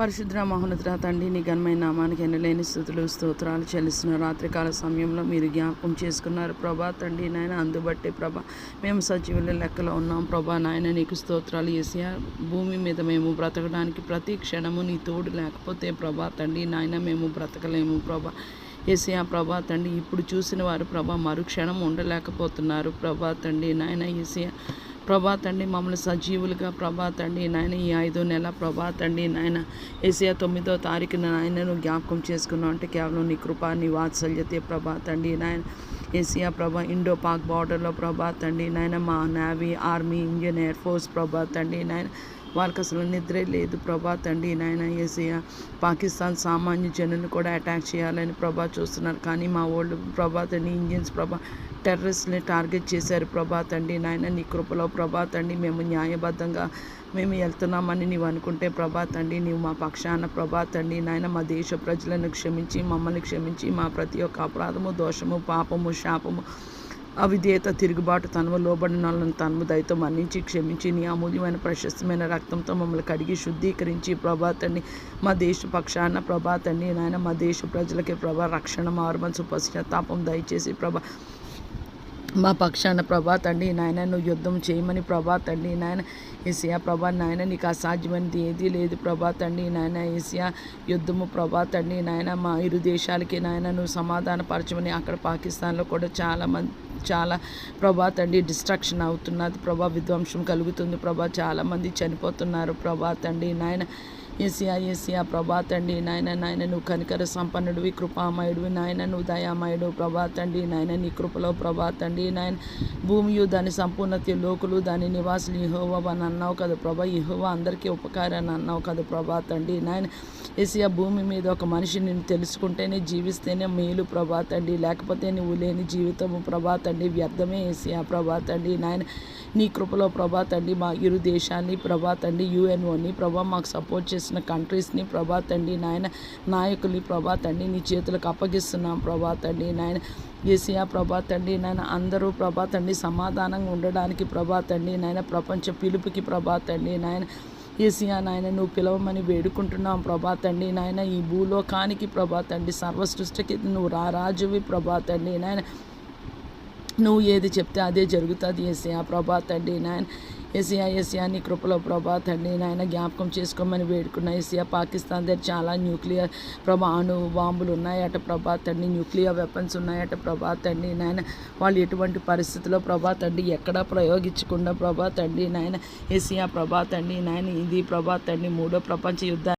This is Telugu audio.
పరిశుద్ర మహోన్నత తండ్రి నీ ఘనమైన నామానికి ఎన్నలేని స్థుతులు స్తోత్రాలు చెల్లిస్తున్న రాత్రికాల సమయంలో మీరు జ్ఞాపకం చేసుకున్నారు. ప్రభా తండ్రి నాయన అందుబట్టి ప్రభా మేము సజీవుల లెక్కలో ఉన్నాం. ప్రభా నాయన నీకు స్తోత్రాలు ఏసియా భూమి మీద మేము బ్రతకడానికి ప్రతి క్షణము నీ తోడు లేకపోతే ప్రభా తండ్రి నాయన మేము బ్రతకలేము ప్రభా. ఏసియా ప్రభా తండ్రి ఇప్పుడు చూసిన వారు ప్రభా మరుక్షణం ఉండలేకపోతున్నారు. ప్రభా తండ్రి నాయన ఏసియా ప్రభా తండ్రి మమ్మల్ని సజీవులుగా ప్రభా తండ్రి నాయన ఈ ఐదో నెల ప్రభా తండ్రి నాయన ఏసియా తొమ్మిదో తారీఖున నాయనను జ్ఞాపకం చేసుకున్నాం అంటే కేవలం నీ కృప నీ వాత్సల్యతే ప్రభా తండ్రి నాయన ఏసియా ప్రభా ఇండో పాక్ బార్డర్లో ప్రభా తండ్రి నాయన మా navy army Indian air force ప్రభా తండ్రి నాయన వారికి అసలు నిద్రే లేదు. ప్రభా తండ్రి నాయన ఏసియా పాకిస్తాన్ సామాన్య జనులు కూడా అటాక్ చేయాలని ప్రభా చూస్తున్నారు. కానీ మా ఓల్డ్ ప్రభా తండ్రి ఇండియన్స్ ప్రభా టెర్రరిస్ట్ని టార్గెట్ చేశారు. ప్రభా తండ్రి నాయన నీ కృపలో ప్రభా తండ్రి మేము న్యాయబద్ధంగా మేము వెళ్తున్నామని నీవు అనుకుంటే ప్రభా తండ్రి నీవు మా పక్షాన ప్రభా తండ్రి నాయన మా దేశ ప్రజలను క్షమించి మమ్మల్ని క్షమించి మా ప్రతి ఒక్క అపరాధము దోషము పాపము శాపము అవిధేయత తిరుగుబాటు తనము లోబడిన వాళ్ళని తనము దయతో మన్నించి క్షమించి నీ అమూల్యమైన ప్రశస్తమైన రక్తంతో మమ్మల్ని కడిగి శుద్ధీకరించి ప్రభాతండి మా దేశ పక్షాన ప్రభాతండి నాయన మా దేశ ప్రజలకి ప్రభా రక్షణ మారుమనసు సుపశ్చాత్తాపం దయచేసి ప్రభా మా పక్షాన ప్రభా తండ్రి నాయన నువ్వు యుద్ధం చేయమని ప్రభా తండ్రి నాయన ఏసియా ప్రభా నాయన నీకు అసాధ్యమైనది ఏదీ లేదు ప్రభా తండ్రి నాయన ఏసియా యుద్ధము ప్రభా తండ్రి నాయన మా ఇరు దేశాలకి నాయన నువ్వు సమాధానపరచమని అక్కడ పాకిస్తాన్లో కూడా చాలా మంది చాలా ప్రభా తండ్రి డిస్ట్రక్షన్ అవుతున్నది. ప్రభా విధ్వంసం కలుగుతుంది. ప్రభా చాలామంది చనిపోతున్నారు. ప్రభా తండ్రి నాయన ఏసియా ఏసియా ప్రభా తండ్రి నాయన నాయన నువ్వు కనికర సంపన్నుడివి కృపామయుడివి. నాయన నువ్వు దయామయుడు ప్రభా తండ్రి నాయన నీ కృపలో ప్రభా తండ్రి నాయన భూమియు దాని సంపూర్ణత లోకులు దాని నివాసులు ఇహోవా అని అన్నావు కదా ప్రభా. ఇహోవా అందరికీ ఉపకారాన్ని అన్నావు కదా ప్రభా తండ్రి నాయన ఏసియా భూమి మీద ఒక మనిషి నేను తెలుసుకుంటేనే జీవిస్తేనే మేలు ప్రభా తండ్రి లేకపోతే నువ్వు లేని జీవితము ప్రభా తండ్రి వ్యర్థమే ఏసియా ప్రభా తండ్రి నాయన నీ కృపలో ప్రభా తండ్రి మా ఇరు దేశాన్ని ప్రభా తండ్రి యుఎన్ఓని ప్రభా మాకు సపోర్ట్ చేసి చేసిన కంట్రీస్ని ప్రభా తండ్రి నాయన నాయకుల్ని ప్రభా తండ్రి నీ చేతులకు అప్పగిస్తున్నాం ప్రభా తండ్రి నాయన ఏసియా ప్రభా తండ్రి నాయన అందరూ ప్రభా తండ్రి సమాధానంగా ఉండడానికి ప్రభా తండ్రి నాయన ప్రపంచ పిలుపుకి ప్రభా తండ్రి నాయన ఏసియా నాయన నువ్వు పిలవమని వేడుకుంటున్నాం ప్రభా తండ్రి నాయన ఈ భూలోకానికి ప్రభా తండ్రి సర్వసృష్టికి నువ్వు రా రాజువి ప్రభా తండ్రి నాయన నువ్వు ఏది చెప్తే అదే జరుగుతుంది. ఏసియా ప్రభా తండ్రి నాయన. ఏసీయా ఏసీయా నీ కృపలో ప్రభా తండ్రి నాయన జ్ఞాపకం చేసుకోమని వేడుకున్న. ఏసీయా పాకిస్తాన్ దగ్గర చాలా న్యూక్లియర్ ప్రభా అణు బాంబులు ఉన్నాయట ప్రభా తండ్రి. న్యూక్లియర్ వెపన్స్ ఉన్నాయట ప్రభా తండ్రి నాయన. వాళ్ళు ఎటువంటి పరిస్థితుల్లో ప్రభా తండ్రి ఎక్కడా ప్రయోగించకుండా ప్రభా తండ్రి నాయన. ఏసీయా ప్రభా తండ్రి నాయన. ఇది ప్రభా తండ్రి మూడో ప్రపంచ యుద్ధ